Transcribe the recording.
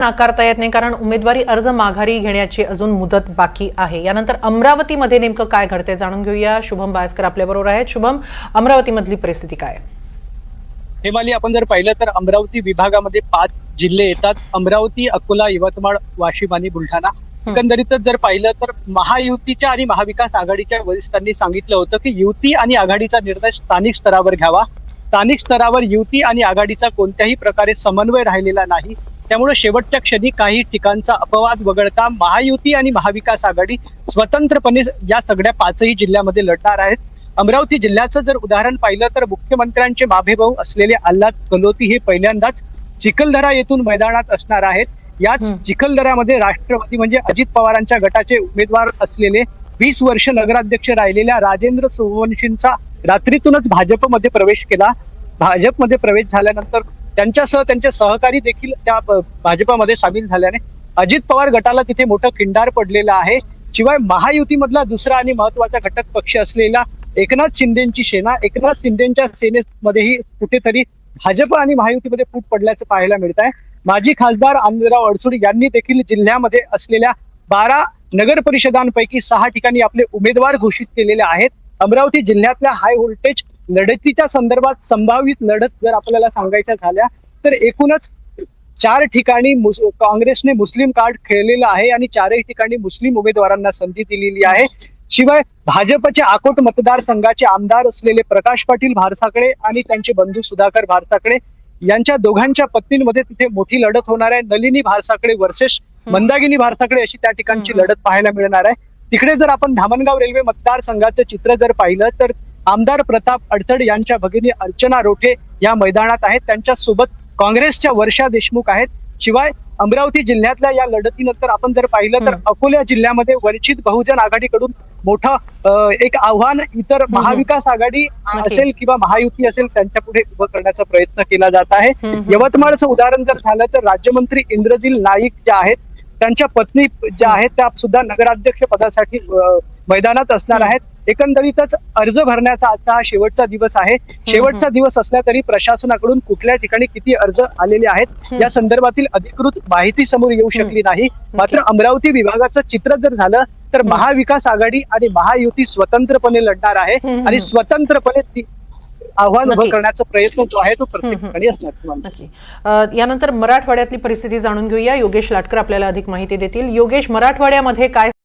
नाकारता येत नाही कारण उमेदवारी अर्ज माघारी घेण्याची अजून मुदत बाकी आहे. यानंतर अमरावतीमध्ये नेमकं काय घडते जाणून घेऊया. शुभम बायस्कर आपल्याबरोबर आहेत. शुभम अमरावतीमधली परिस्थिती काय? हेमाली आपण जर पाहिलं तर अमरावती विभागामध्ये पाच जिल्हे येतात. अमरावती अकोला यवतमाळ वाशिम आणि बुलढाणा. एकंदरीतच जर पाहिलं तर महायुतीच्या आणि महाविकास आघाडीच्या वरिष्ठांनी सांगितलं होतं की युती आणि आघाडीचा निर्णय स्थानिक स्तरावर घ्यावा. स्थानिक स्तरावर युती आणि आघाडीचा कोणत्याही प्रकारे समन्वय राहिलेला नाही. त्यामुळे शेवटच्या क्षणी काही ठिकाणचा अपवाद वगळता महायुती आणि महाविकास आघाडी स्वतंत्रपणे या सगळ्या पाचही जिल्ह्यामध्ये लढणार आहेत. अमरावती जिल्ह्याचं जर उदाहरण पाहिलं तर मुख्यमंत्र्यांचे माभेभाऊ असलेले आल्हाद गलोती हे पहिल्यांदाच चिखलदरा येथून मैदानात असणार आहेत. याच हम्म. चिखलदऱ्यामध्ये राष्ट्रवादी म्हणजे अजित पवारांच्या गटाचे उमेदवार असलेले वीस वर्ष नगराध्यक्ष राहिलेल्या राजेंद्र सूर्यवंशींचा रात्रीतूनच भाजपमध्ये प्रवेश केला. भाजपमध्ये प्रवेश झाल्यानंतर त्यांच्यासह त्यांचे सहकारी देखील त्या भाजपामध्ये भाजपमध्ये सामील झाल्याने अजित पवार गटाला तिथे मोठं खिंडार पडलेलं आहे. शिवाय महायुतीमधला दुसरा आणि महत्त्वाचा घटक पक्ष असलेला एकनाथ शिंदेची सेना एकनाथ शिंदेच्या सेनेमध्येही कुठेतरी भाजप आणि महायुतीमध्ये फूट पडल्याचं पाहायला मिळत आहे माजी खासदार आनंदराव अडसूड यांनी देखील जिल्ह्यामध्ये असलेल्या बारा नगर परिषदांपैकी सहा ठिकाणी आपले उमेदवार घोषित केलेले आहेत. अमरावती जिल्ह्यातल्या हाय व्होल्टेज लढतीच्या संदर्भात संभावित लढत जर आपल्याला सांगायच्या झाल्या तर एकूणच चार ठिकाणी मुस- काँग्रेसने मुस्लिम कार्ड खेळलेलं आहे आणि चारही ठिकाणी मुस्लिम उमेदवारांना संधी दिलेली आहे. शिवाय भाजपचे आकोट मतदारसंघाचे आमदार असलेले प्रकाश पाटील भारसाकडे आणि त्यांचे बंधू सुधाकर भारसाकडे यांच्या दोघांच्या पत्नींमध्ये तिथे मोठी लढत होणार आहे. नलिनी भारसाकडे वर्सेस मंदागिनी भारसाकडे अशी त्या ठिकाणची. लढत पाहायला मिळणार आहे. तिकडे जर आपण धामणगाव रेल्वे मतदारसंघाचं चित्र जर पाहिलं तर आमदार प्रताप अडसड यांच्या भगिनी अर्चना रोठे या मैदानात आहेत त्यांच्यासोबत काँग्रेसच्या वर्षा देशमुख आहेत शिवाय अमरावती जिल्ह्यातल्या या लढतीनंतर आपण जर पाहिलं तर. अकोला जिल्ह्यामध्ये वंचित बहुजन आघाडीकडून मोठं एक आव्हान इतर महाविकास आघाडी. असेल किंवा महायुती असेल त्यांच्या पुढे उभं करण्याचा प्रयत्न केला जात आहे. यवतमाळचं उदाहरण जर झालं तर राज्यमंत्री इंद्रजील नाईक ज्या आहेत त्यांच्या पत्नी ज्या आहेत त्या सुद्धा नगराध्यक्ष पदासाठी मैदानात असणार. आहेत एकंदरीतच अर्ज भरण्याचा आजचा हा शेवटचा दिवस आहे शेवटचा दिवस असला तरी प्रशासनाकडून कुठल्या ठिकाणी किती अर्ज आलेले आहेत. या संदर्भातील अधिकृत माहिती समोर येऊ शकली नाही मात्र. अमरावती विभागाचं चित्र जर झालं तर. महाविकास आघाडी आणि महायुती स्वतंत्रपणे लढणार आहे. आणि स्वतंत्रपणे आव्हान उभं. करण्याचा प्रयत्न जो आहे तो प्रत्येक. ठिकाणी असणार यानंतर मराठवाड्यातली परिस्थिती जाणून घेऊया योगेश लाटकर आपल्याला अधिक माहिती देतील योगेश मराठवाड्यामध्ये काय